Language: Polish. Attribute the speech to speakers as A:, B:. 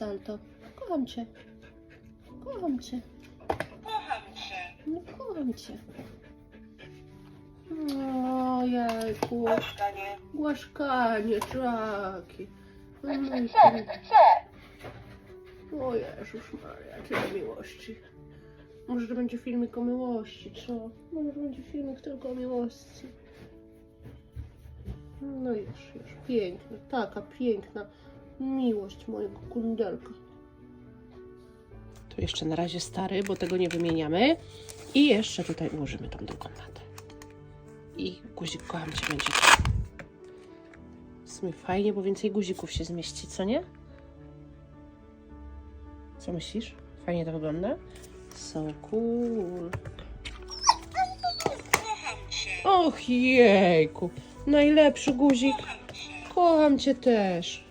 A: Salto, kocham cię. Kocham cię.
B: Kocham cię.
A: No, kocham cię. O, jajku.
B: Głaskanie.
A: Głaszkanie, czaki.
B: Chcę, chcę.
A: O Jezus Maria, tyle miłości. Może to będzie filmik o miłości, co? Może to będzie filmik tylko o miłości. No już, już. Piękna, taka piękna miłość mojego kundelka. Tu jeszcze na razie stary, bo tego nie wymieniamy. I jeszcze tutaj ułożymy tą drugą natę. I guzik, kocham Cię, będzie tu. Fajnie, bo więcej guzików się zmieści, co nie? Co myślisz? Fajnie to wygląda? So cool. Och jejku, najlepszy guzik. Kocham cię też.